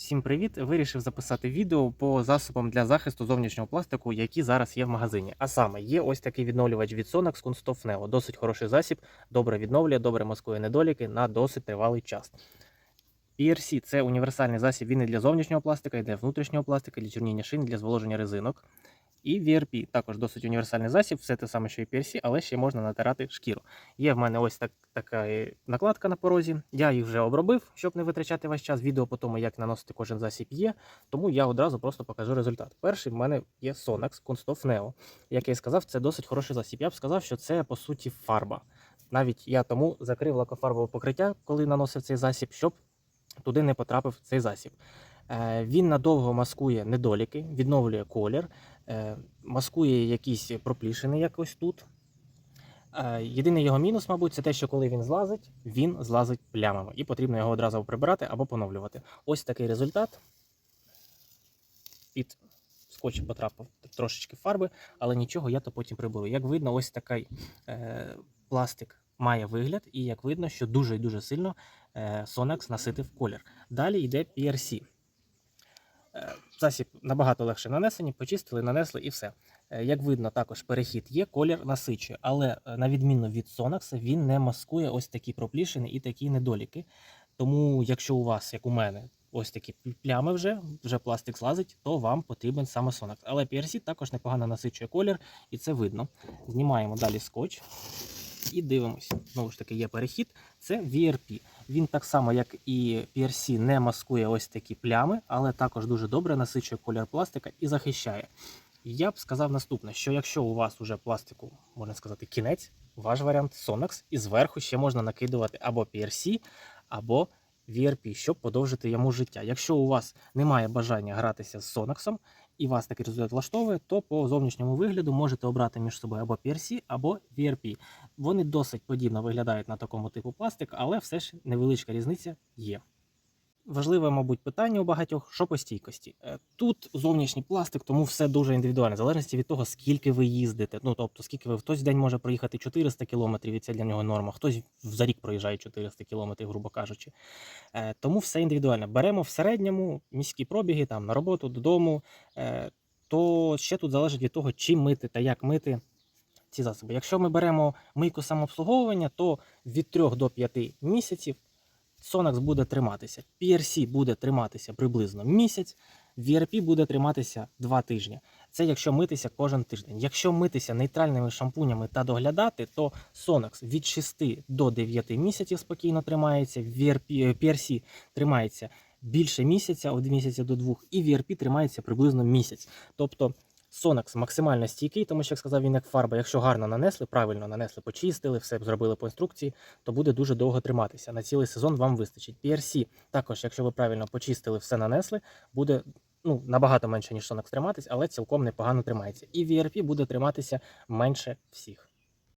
Всім привіт! Вирішив записати відео по засобам для захисту зовнішнього пластику, які зараз є в магазині. А саме є ось такий відновлювач від Sonax Kunststoff Neo. Досить хороший засіб, добре відновлює, добре маскує недоліки на досить тривалий час. PRC – це універсальний засіб. Він і для зовнішнього пластика, і для внутрішнього пластика, для чорніння шин, для зволоження резинок. І VRP також досить універсальний засіб, все те саме, що і PRC, але ще можна натирати шкіру. Є в мене ось так, така накладка на порозі. Я їх вже обробив, щоб не витрачати ваш час. Відео по тому, як наносити кожен засіб є. Тому я одразу просто покажу результат. Перший в мене є Sonax Kunststoff Neo. Як я і сказав, це досить хороший засіб. Я б сказав, що це по суті фарба. Навіть я тому закрив лакофарбове покриття, коли наносив цей засіб, щоб туди не потрапив цей засіб. Е, Він надовго маскує недоліки, відновлює колір, е, маскує якісь проплішини якось тут. Е, Єдиний його мінус, мабуть, це те, що коли він злазить, він злазить плямами, і потрібно його одразу прибирати або поновлювати. Ось такий результат. Під скотч потрапив трошечки фарби, але нічого, я то потім приберу. Як видно, ось такий е, пластик має вигляд, і як видно, що дуже і дуже сильно е, наситив колір. Далі йде PRC. Засіб набагато легше нанесені, почистили, нанесли і все. Е, Як видно, також перехід є, колір насичує, але е, на відміну від Sonax, він не маскує ось такі проплішини і такі недоліки. Тому, якщо у вас, як у мене, ось такі плями вже, вже пластик злазить, то вам потрібен саме Sonax. Але PRC також непогано насичує колір, і це видно. Знімаємо далі скотч і дивимося. Знову ж таки, є перехід. Це VRP. Він так само, як і PRC, не маскує ось такі плями, але також дуже добре насичує колір пластика і захищає. Я б сказав наступне: що якщо у вас уже пластику, можна сказати, кінець, ваш варіант Sonax, і зверху ще можна накидувати або PRC, або VRP, щоб подовжити йому життя. Якщо у вас немає бажання гратися з Sonax, і вас такий результат влаштовує, то по зовнішньому вигляду можете обрати між собою або PRC, або VRP. Вони досить подібно виглядають на такому типу пластик, але все ж невеличка різниця є. Важливе, мабуть, питання у багатьох, що по стійкості. Е, Тут зовнішній пластик, тому все дуже індивідуально, в залежності від того, скільки ви їздите. Ну тобто, скільки ви хтось в день може проїхати 400 кілометрів, і це для нього норма, хтось за рік проїжджає 400 кілометрів, грубо кажучи. Е, Тому все індивідуально. Беремо в середньому міські пробіги там на роботу, додому. Е, То ще тут залежить від того, чим мити та як мити ці засоби. Якщо ми беремо мийку самообслуговування, то від 3 до 5 місяців Sonax буде триматися. PRC буде триматися приблизно місяць, VRP буде триматися 2 тижні. Це якщо митися кожен тиждень. Якщо митися нейтральними шампунями та доглядати, то Sonax від 6 до 9 місяців спокійно тримається, VRP, е, PRC тримається більше місяця, від місяця до двох, і VRP тримається приблизно місяць. Тобто Sonax максимально стійкий, тому що, як сказав він, як фарба, якщо гарно нанесли, правильно нанесли, почистили, все зробили по інструкції, то буде дуже довго триматися. На цілий сезон вам вистачить. PRC також, якщо ви правильно почистили, все нанесли, буде ну, набагато менше, ніж Сонакс триматись, але цілком непогано тримається. І VRP буде триматися менше всіх.